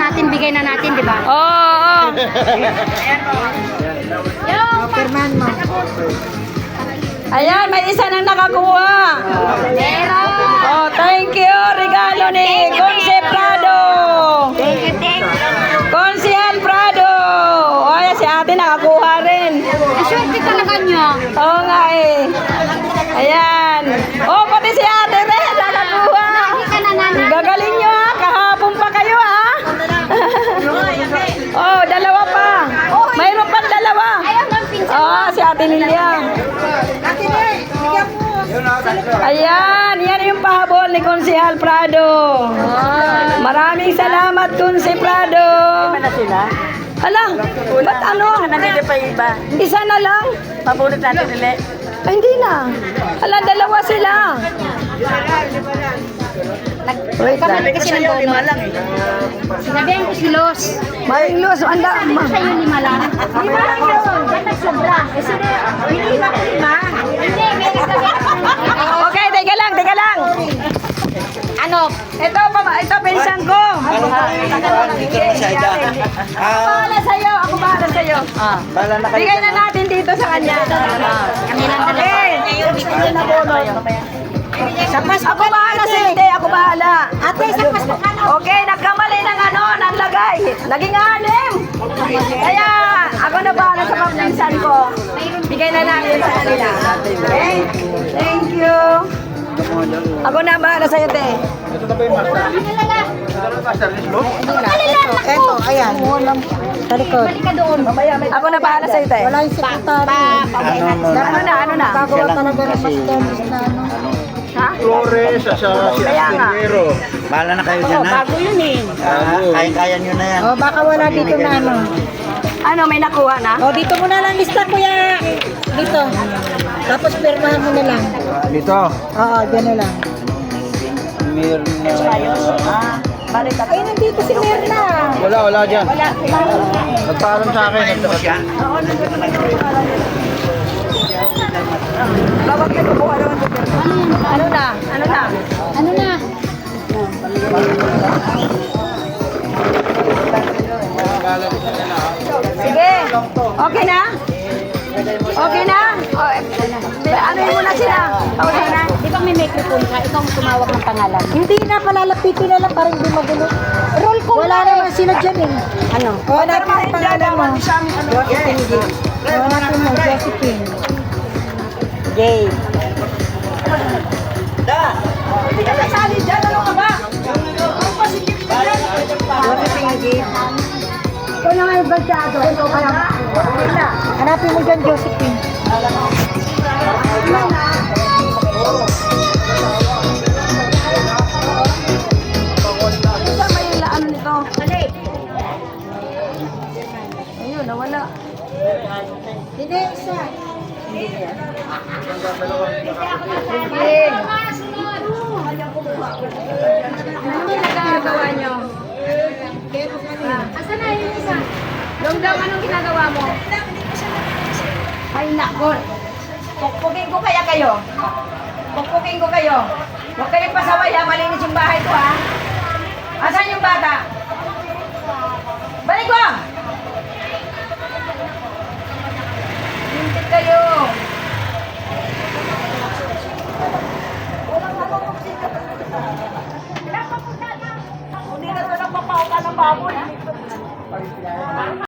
natin, bigay na natin, di ba? Oo, oo. Perman mo. Ayan, may isa nang nakakuha. Meron. Oh, thank you. Regalo ni Conce Prado. Thank you. Ayan, yan yung pahabol ni Konsihal Prado. Maraming salamat, Konsi Prado. na sila. Hala, ba't ano? Nandito pa iba. Isa na lang? Papunod natin ulit. Ay, hindi na. Hala, dalawa sila. Wait lang. Kasi ng bono. Lima lang eh. Sinabihan ko si Los. Maring Luz, anda. Sabi ko sa'yo lima lang. Lima lang yun. Yan nagsobra. Kasi hindi ba lima? Hindi, may nagsabi. Okay, teka lang, teka lang. Ano? Ito, pa, ito, pinsan ko. Dito na siya, Ah, bahala sa'yo, ako bahala sa'yo. bala na kayo Bigay na natin dito sa kanya. Kami lang dalawa. Okay. Sapas ako bahala sa hindi, ako bahala. Ate, sapas na ano? Okay, nagkamali ng ano, ng lagay. Naging anim. Kaya, ako na bahala sa pagpinsan ko. Bigay na natin sa kanila. Okay? Thank you. Ako na bahala sa'yo, te. Eto, ayan. Sa likod. Balik ka doon. Ako na bahala sa'yo, te. Wala yung sekretary. Ano na? Ano na, ano na? Gagawa talaga ng mas bonus na ano. Flores, sa sa si. Astillero. Bahala na kayo dyan, ha? Bago yun eh. Ah, Kaya-kaya nyo na yan. O, baka wala dito na ano. Ano, may nakuha na? O, dito mo na lang lista, kuya. Dito. Tapos pirmahan mo na lang. Dito. Oo, dyan na lang. Meron na. Balik ako. Ay, nandito si Mirna. Wala, wala dyan. Nagpaalam sa akin. Bawag ka kukuha naman. Ano na? Ano na? Ano na? Sige. Okay na? Okay na? O, eh, ano yun muna sila? Okay na? Microphone ka? Ikaw ang tumawag ng pangalan. Hindi na, palalapitin na lang para hindi magulo. Roll call Wala na eh. naman sila dyan eh. Ano? O, hanapin ang pangalan mo. Josephine G. O, hanapin mo, Josephine. Jay. Hindi ka kasali dyan. Ano ka ba? Josephine G. Ikaw na nga yung bagyado. Ikaw pa lang. Hanapin mo dyan, Josephine. Ano Ayun, nawala. Hindi, isa. Sige. Ano yung nagagawa nyo? Asa na yung isa? Longdong, anong ginagawa mo? Ay, nako. Pukpukin ko kaya kayo. Pukpukin ko kayo. Huwag kayong pasaway ha. Malinis yung bahay ko ha. Asan yung bata? Balik ko! Hindi